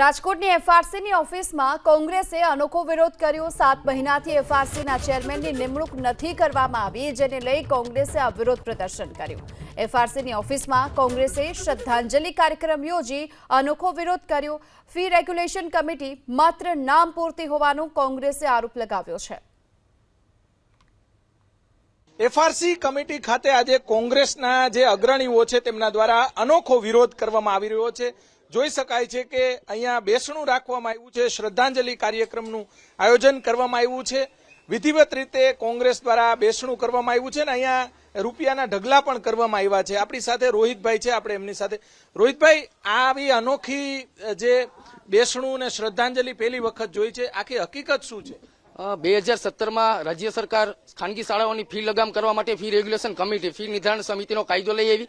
રાજકોટની એફઆરસીની ઓફિસમાં કોંગ્રેસે અનોખો વિરોધ કર્યો. સાત મહિનાથી એફઆરસીના ચેરમેનની નિમણૂક નથી કરવામાં આવી, જેને લઈ કોંગ્રેસે આ વિરોધ પ્રદર્શન કર્યું. એફઆરસીની ઓફિસમાં કોંગ્રેસે શ્રદ્ધાંજલિ કાર્યક્રમ યોજી અનોખો વિરોધ કર્યો. ફી રેગ્યુલેશન કમિટી માત્ર નામ પૂરતી હોવાનો કોંગ્રેસે આરોપ લગાવ્યો છે. એફઆરસી કમિટી ખાતે આજે કોંગ્રેસના જે અગ્રણીઓ છે તેમના દ્વારા અનોખો વિરોધ કરવામાં આવી રહ્યો છે. જોઈ શકાય છે કે અહીંયા બેસણું રાખવામાં આવ્યું છે, શ્રદ્ધાંજલિ કાર્યક્રમનું આયોજન કરવામાં આવ્યું છે. વિધિવત રીતે કોંગ્રેસ દ્વારા બેસણું કરવામાં આવ્યું છે ને અહીંયા રૂપિયાના ઢગલા પણ કરવામાં આવ્યા છે. આપણી સાથે રોહિતભાઈ છે, આપણે એમની સાથે. રોહિતભાઈ, આવી અનોખી જે બેસણું ને શ્રદ્ધાંજલિ પહેલી વખત જોઈ છે, આખી હકીકત શું છે? બે હજાર સત્તરમાં રાજ્ય સરકાર ખાનગી શાળાઓની ફી લગામ કરવા માટે ફી રેગ્યુલેશન કમિટી, ફી નિર્ધારણ સમિતિનો કાયદો લઈ આવી.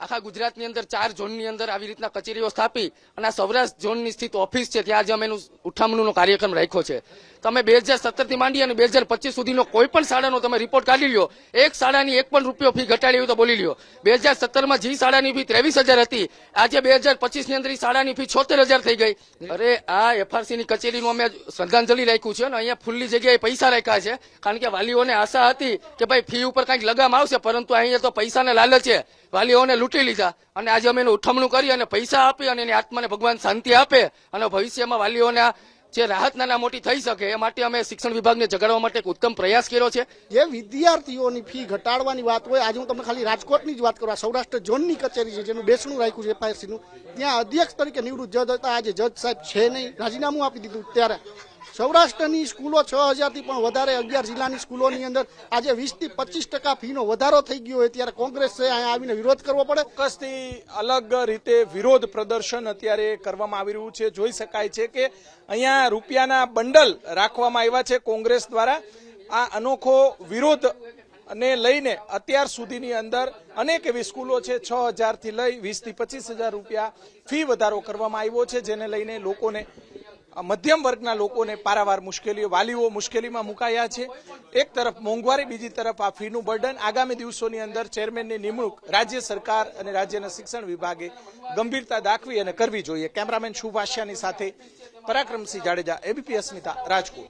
આખા ગુજરાતની અંદર ચાર ઝોનની અંદર આવી રીતના કચેરીઓ સ્થાપી અને આ સૌરાષ્ટ્ર ઝોનની સ્થિત ઓફિસ છે ત્યાં આજે અમે એનું ઉઠામણુંનો કાર્યક્રમ રાખ્યો છે. તમે બે હજાર સત્તરથી માંડી અને બે હજાર પચીસ સુધીનો કોઈ પણ શાળાનો તમે રિપોર્ટ કાઢી લ્યો. એક શાળાની એક પણ રૂપિયો ફી ઘટાડી તો બોલી લ્યો. બે હજાર સત્તરમાં જી શાળાની ફી ત્રેવીસ હજાર હતી, આજે બે હજાર પચીસની અંદર શાળાની ફી છોતેર હજાર થઈ ગઈ. અરે, આ એફઆરસીની કચેરીનું અમે શ્રદ્ધાંજલિ રાખ્યું છે અને અહીંયા ખુલ્લી જગ્યાએ પૈસા રાખ્યા છે. કારણ કે વાલીઓને આશા હતી કે ભાઈ ફી ઉપર કંઈક લગામ આવશે, પરંતુ અહીંયા તો પૈસાને લાલચે વાલીઓને લૂંટી લીધા. અને આજે અમે એનું ઉઠમણું કરી અને પૈસા આપી અને એની આત્માને ભગવાન શાંતિ આપે અને ભવિષ્યમાં વાલીઓને જે રાહત નાના મોટી થઈ શકે એ માટે અમે શિક્ષણ વિભાગને જગાડવા માટે એક ઉત્તમ પ્રયાસ કર્યો છે. જે વિદ્યાર્થીઓની ફી ઘટાડવાની વાત હોય, આજે હું તમને ખાલી રાજકોટની જ વાત કરું સૌરાષ્ટ્ર ઝોનની કચેરી છે, જેનું બેસણું રાખ્યું છે એફઆઈસીનું ત્યાં અધ્યક્ષ તરીકે નિવૃત્ત જજ હતા, આજે જજ સાહેબ છે નહીં. રાજીનામું આપી દીધું ત્યારે. સૌરાષ્ટ્રની સ્કૂલો છ હજારથી પણ વધારે અગિયાર જિલ્લાની સ્કૂલોની અંદર આજે વીસથી પચીસ ટકા ફીનો વધારો થઈ ગયો હોય ત્યારે કોંગ્રેસે અહીંયા આવીને વિરોધ કરવો પડે. ચોક્કસથી અલગ રીતે વિરોધ પ્રદર્શન અત્યારે કરવામાં આવી રહ્યું છે. જોઈ શકાય છે કે અહીંયા રૂપિયાના બંડલ રાખવામાં આવ્યા છે કોંગ્રેસ દ્વારા. આ અનોખો વિરોધ ને લઈને અત્યાર સુધીની અંદર અનેક એવી સ્કૂલો છે. છ હજારથી લઈ વીસથી પચીસ હજાર રૂપિયા ફી વધારો કરવામાં આવ્યો છે, જેને લઈને લોકોને મધ્યમ વર્ગના લોકોને પારાવાર મુશ્કેલીઓ, વાલીઓ મુશ્કેલીમાં મુકાયા છે. એક તરફ મોંઘવારી, બીજી તરફ આ ફીનું બર્ડન. આગામી દિવસોની અંદર ચેરમેનની નિમણૂક રાજ્ય સરકાર અને રાજ્યના શિક્ષણ વિભાગે ગંભીરતા દાખવી અને કરવી જોઈએ. કેમેરામેન શુભાષ્યાની સાથે પરાક્રમસિંહ જાડેજા, એબીપી અસ્મિતા, રાજકોટ.